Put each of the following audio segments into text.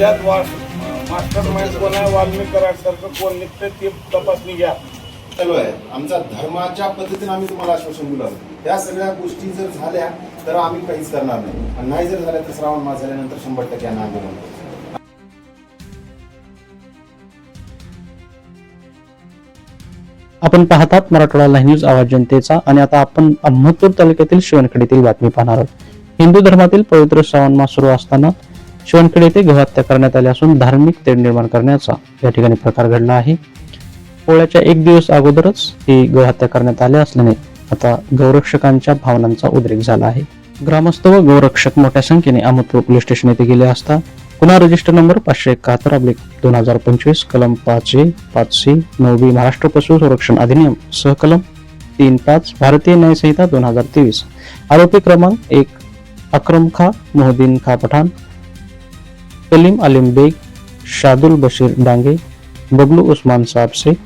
ह्याच्यात वा master mind कोण आहे वाल्मिक कराडसारखं कोण निघतं ते तपासणी घ्या. चालू आहे आमचा धर्माच्या पद्धतीने आम्ही तुम्हाला आश्वासन दिलं त्या सगळ्या गोष्टी जर झाल्या तर आम्ही काहीच करणार नाही. आणि नाही जर झाल्या तर श्रावण मास झाल्यानंतर शंभर टक्के आंदोलन. आपण पाहतात मराठवाडा लाईव्ह न्यूज आवाज जनतेचा आणि आता आपण अहमदपूर तालुक्यातील शिवणखेडीतील बातमी पाहणार आहोत. हिंदू धर्मातील पवित्र श्रावण मास सुरू असताना शिवणखेड येथे गृहत्या करण्यात आली असून धार्मिक तेढ निर्माण करण्याचा या ठिकाणी प्रकार घडला आहे. पोळ्याच्या एक दिवस अगोदरच ही गोहत्या करण्यात आली असल्याने आता गौरक्षकांच्या भावनांचा उद्रेक झाला आहे. ग्रामस्थ व गौरक्षक मोठ्या संख्येने अहमदपूर पोलीस स्टेशन येथे गेले असता गुन्हा रजिस्टर नंबर पाचशे एकाहत्तर अब्लिक दोन हजार पंचवीस कलम पाच ए पाच सी नऊ बी महाराष्ट्र पशु संरक्षण अधिनियम सहकलम तीन पाच भारतीय न्यायसंहिता दोन हजार तेवीस. आरोपी क्रमांक एक अक्रम खा मोहद्दीन खा पठाण कलीम अलीम बेग शादुल बशीर डांगे बबलू उस्मान साहेब शेख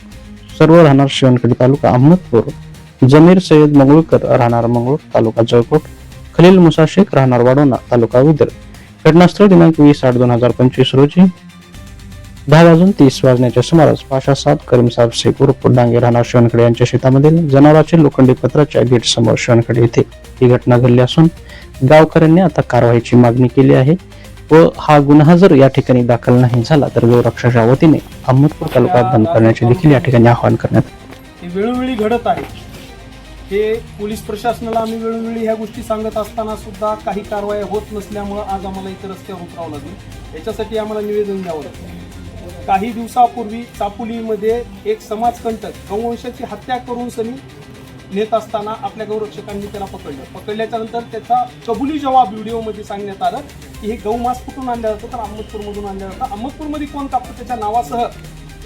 सर्व राहणार शिवणखेडी तालुका अहमदपूर जमीर सय्यद मंगळूरकर राहणार मंगळूर तालुका जळकोट खलील मुसा शेख राहणार वाडोना तालुका विदर. घटनास्थळ दिनांक वीस आठ दोन हजार पंचवीस रोजी दहा वाजून तीस वाजण्याच्या सुमारास पाशा सात करीम साहेब शेख उर्फ डांगे राहणार शिवणखेडे यांच्या शेतामधील जनावरांचे लोखंडी पत्राच्या गेट समोर शिवणखेडे येथे ही घटना घडली असून गावकऱ्यांनी आता कारवाईची मागणी केली आहे. व हा गुन्हा जर या ठिकाणी दाखल नाही झाला तर गोरक्षाच्या वतीने अहमदपूर तालुका बंद करण्याचे देखील या ठिकाणी आवाहन करण्यात हे वेळोवेळी घडत आहे. हे पोलीस प्रशासनाला आम्ही वेळोवेळी ह्या गोष्टी सांगत असताना सुद्धा काही कारवाई होत नसल्यामुळं आज आम्हाला इतर रस्त्यावर उतरावं लागेल. याच्यासाठी आम्हाला निवेदन द्यावं लागलं. काही दिवसापूर्वी चापोलीमध्ये एक समाजकंटक गौवंशाची हत्या करून सनी नेत असताना आपल्या गौरक्षकांनी त्याला पकडलं. पकडल्याच्या नंतर त्याचा कबुली जवाब व्हिडिओमध्ये सांगण्यात आलं की हे गौमास कुठून आणलं जातं? तर अहमदपूरमधून आणलं जातं. अहमदपूरमध्ये कोण कापतं? त्याच्या नावासह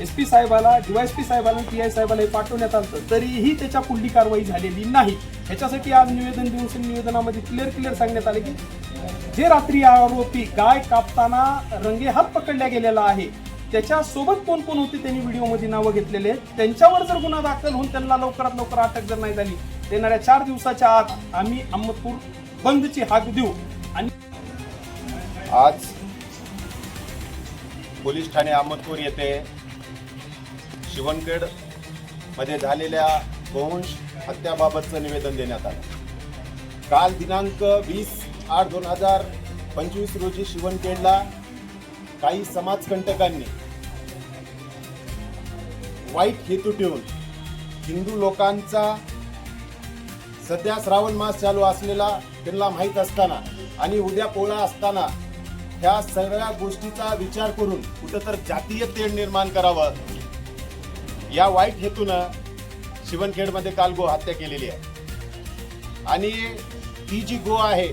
एस पी साहेबाला डीवायएसपी साहेबाला टी आय साहेबाला हे पाठवण्यात आलं तरीही त्याच्या पुढली कारवाई झालेली नाही. ह्याच्यासाठी आज निवेदन देऊन निवेदनामध्ये क्लिअर क्लिअर सांगण्यात आले की जे रात्री आरोपी गाय कापताना रंगेहात पकडल्या गेलेला आहे त्याच्यासोबत कोण कोण होते त्यांनी व्हिडिओमध्ये नावं घेतलेले? आहेत त्यांच्यावर जर गुन्हा दाखल होऊन त्यांना लवकरात लवकर अटक जर नाही झाली येणाऱ्या चार दिवसाच्या आत आम्ही अहमदपूर बंदची हाक देऊ. आणि आज पोलीस ठाणे अहमदपूर येथे शिवणखेडमध्ये झालेल्या गोवंश हत्याबाबतचं निवेदन देण्यात आलं. काल दिनांक वीस आठ दोन हजार पंचवीस रोजी शिवणखेडला काही समाजकंटकांनी वाईट हेतू ठेवून हिंदू लोकांचा सध्या श्रावण मास चालू असलेला त्यांना माहीत असताना आणि उद्या पोळा असताना ह्या सगळ्या गोष्टीचा विचार करून कुठं तर जातीय तेढ निर्माण करावं. या वाईट हेतूनं शिवणखेडमध्ये काल गो हत्या केलेली आहे. आणि ती जी गो आहे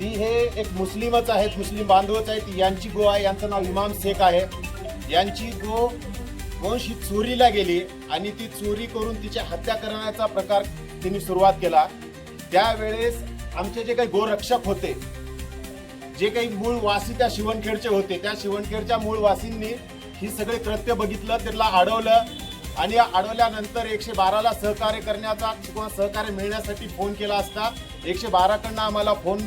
ती हे एक मुस्लिमच आहेत मुस्लिम बांधवच आहेत यांची गो आहे यांचं नाव इमाम शेख आहे. यांची गो वंश ही चोरीला गेली आणि ती चोरी करून तिची हत्या करण्याचा प्रकार त्यांनी सुरुवात केला. त्यावेळेस आमचे जे काही गोरक्षक होते जे काही मूळ वासी त्या शिवणखेडचे होते त्या शिवणखेडच्या मूळ वासींनी ही सगळे कृत्य बघितलं त्यांना अडवलं आणि अडवल्यानंतर एकशे बाराला सहकार्य करण्याचा किंवा सहकार्य मिळण्यासाठी फोन केला असता एकशे बाराकडनं आम्हाला फोन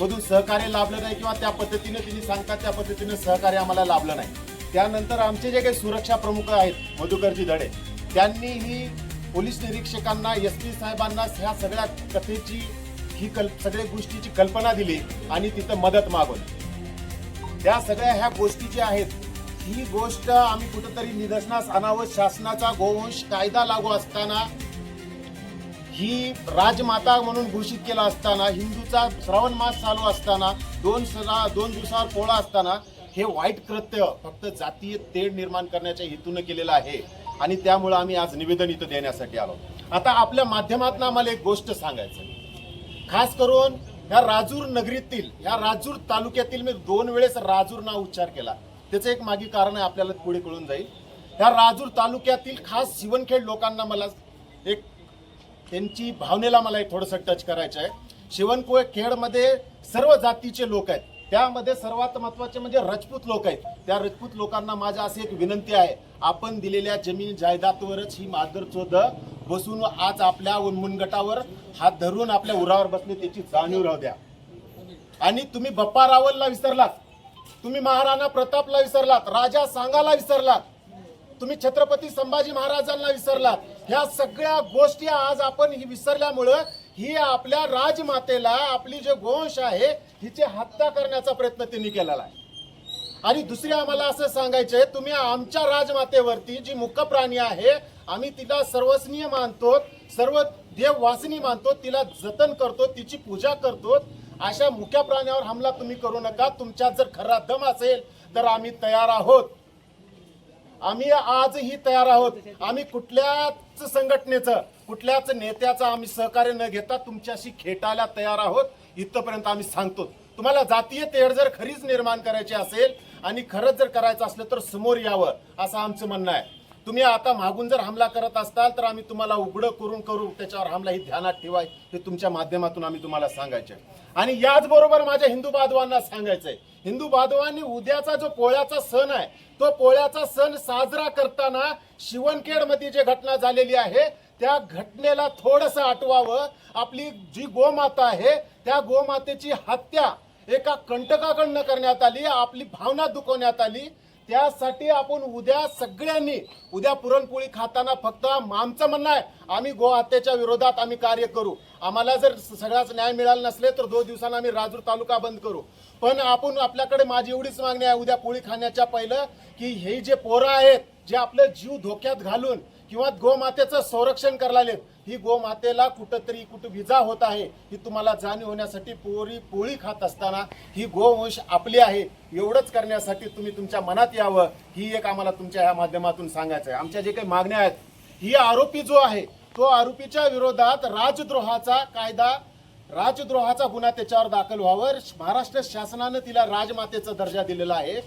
मधून सहकार्य लाभलं नाही किंवा त्या पद्धतीने तिने सांगतात त्या पद्धतीने सहकार्य आम्हाला लाभलं नाही. त्यानंतर आमचे जे काही सुरक्षा प्रमुख आहेत मधुकरजी धडे त्यांनी ही पोलीस निरीक्षकांना एस पी साहेबांना ह्या सगळ्या कथेची ही कल सगळ्या गोष्टीची कल्पना दिली आणि तिथं मदत मागवली. त्या सगळ्या ह्या गोष्टी ज्या आहेत ही गोष्ट आम्ही कुठंतरी निदर्शनास आणावं शासनाचा गोवंश कायदा लागू असताना ही राजमाता म्हणून घोषित केला असताना हिंदूचा श्रावण मास चालू असताना दोन सणा दोन दिवसावर पोळा असताना हे वाईट कृत्य फक्त जातीय तेढ निर्माण करण्याच्या हेतूनं केलेलं आहे. आणि त्यामुळं आम्ही आज निवेदन इथं देण्यासाठी आलो. आता आपल्या माध्यमातून आम्हाला एक गोष्ट सांगायचं आहे. खास करून ह्या राजूर नगरीतील ह्या राजूर तालुक्यातील मी दोन वेळेस राजूर नाव उच्चार केला. त्याचं एक मागे कारण आहे आपल्याला पुढे कळून जाईल. ह्या राजूर तालुक्यातील खास शिवणखेड लोकांना मला एक त्यांची भावनेला मला एक थोडंसं टच करायचं आहे शिवणकोळ खेडमध्ये सर्व जातीचे लोक आहेत. त्यामध्ये सर्वात महत्त्वाचे म्हणजे राजपूत लोक आहेत. त्या राजपूत लोकांना माझ्या अशी एक विनंती आहे. आपण दिलेल्या जमीन जायदादवरच ही मादर चोद बसून आज आपल्या उन्मुनगटावर हात धरून आपल्या उरावर बसणे त्याची जाणीव राहू द्या. आणि तुम्ही बप्पा रावलला विसरलात. तुम्ही महाराणा प्रतापला विसरलात. राजा सांगाला विसरलात. तुम्ही छत्रपती संभाजी महाराजांना विसरलात. ह्या सगळ्या गोष्टी आज आपण ही विसरल्यामुळं ही आपल्या राजमातेला आपली जे गोंश आहे हिची हत्या करण्याचा प्रयत्न त्यांनी केलेला आहे. आणि दुसरी आम्हाला असं सांगायचंय तुम्ही आमच्या राजमातेवरती जी मुख्य प्राणी आहे आम्ही तिला सर्वस्नीय मानतो सर्व देववासिनी मानतो तिला जतन करतो तिची पूजा करतो अशा मुख्या प्राण्यावर हमला तुम्ही करू नका तुमच्यात जर खरा दम असेल तर आम्ही तयार आहोत. आम्ही आजही तयार आहोत. आम्ही कुठल्याच संघटनेचं कुठल्याच नेत्याचं आम्ही सहकार्य न घेता तुमच्याशी खेटायला तयार आहोत. इथपर्यंत आम्ही सांगतो. तुम्हाला जातीय तेढ जर खरीच निर्माण करायची असेल आणि खरंच जर करायचं असलं तर समोर यावं असं आमचं म्हणणं आहे. तुम्ही आता मागून जर हमला करत असताल तर आम्ही तुम्हाला उघडं करून करू. त्याच्यावर हमला ही ध्यानात ठेवाय हे तुमच्या माध्यमातून आम्ही तुम्हाला सांगायचे आणि याचबरोबर माझ्या हिंदू बांधवांना सांगायचंय. हिंदू बांधवांनी उद्याचा जो पोळ्याचा सण आहे तो पोळ्याचा सण साजरा करताना शिवनखेडमध्ये जी घटना झालेली आहे त्या घटनेला थोडस आठवावं आपली जी गोमाता आहे त्या गोमातेची हत्या एका कंटकाकडनं करण्यात आली आपली भावना दुखवण्यात आली. त्यासाठी आपण उद्या सगळ्यांनी उद्या पुरणपोळी खाताना फक्त आमचं म्हणणं आहे आम्ही गो हत्येच्या विरोधात आम्ही कार्य करू. आम्हाला जर सगळ्याच न्याय मिळाला नसले तर दोन दिवसांना आम्ही राजूर तालुका बंद करू. पण आपण आपल्याकडे माझी एवढीच मागणी आहे उद्या पोळी खाण्याच्या पहिलं की हे जे पोरं आहेत जे आपलं जीव धोक्यात घालून किंवा गोमातेचं संरक्षण करायला ही गोमातेला कुठंतरी कुठं विजा होत आहे ही तुम्हाला जाणीव होण्यासाठी पोरी पोळी खात असताना ही गोवंश आपली आहे एवढंच करण्यासाठी तुम्ही तुमच्या मनात यावं ही एक आम्हाला तुमच्या ह्या माध्यमातून सांगायचं आहे आमच्या जे काही मागण्या आहेत ही आरोपी जो आहे तो आरोपीच्या विरोधात राजद्रोहाचा कायदा राजद्रोहाचा गुन्हा त्याच्यावर दाखल व्हावर महाराष्ट्र शासनानं तिला राजमातेचा दर्जा दिलेला आहे.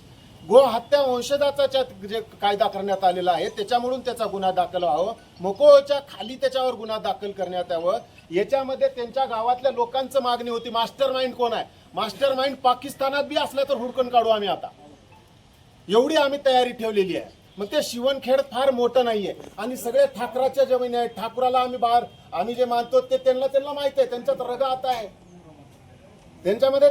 गो हत्या वंशजाचा जे कायदा करण्यात आलेला आहे त्याच्यामधून त्याचा गुन्हा दाखल व्हावं. मकोच्या खाली त्याच्यावर गुन्हा दाखल करण्यात यावं. याच्यामध्ये त्यांच्या गावातल्या लोकांचं मागणी होती मास्टर माइंड कोण आहे? मास्टर माइंड पाकिस्तानात बी असलं तर हुडकून काढू आम्ही आता. एवढी आम्ही तयारी ठेवलेली आहे. मग ते शिवणखेड फार मोठं नाहीये. आणि सगळे ठाकराच्या जमिनी आहेत. ठाकराला आम्ही बाहेर आम्ही जे मानतो ते त्यांना त्यांना माहीत आहे. त्यांच्यात रगा आता आहे. त्यांच्यामध्ये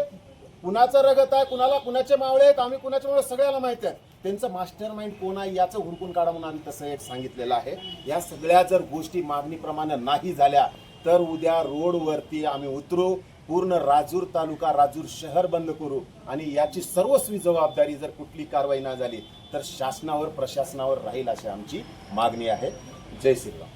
कुणाचं रगत आहे कुणाला कुणाचे मावळे आहेत आम्ही कुणाचे मावळे सगळ्याला माहिती आहे. त्यांचं मास्टर माइंड कोण आहे याचं हुडकून काढा म्हणून आम्ही तसं एक सांगितलेलं आहे. या सगळ्या जर गोष्टी मागणीप्रमाणे नाही झाल्या तर उद्या रोडवरती आम्ही उतरू पूर्ण राजूर तालुका राजूर शहर बंद करू आणि याची सर्वस्वी जबाबदारी जर कुठली कारवाई ना झाली तर शासनावर प्रशासनावर राहील अशी आमची मागणी आहे. जय श्रीराम.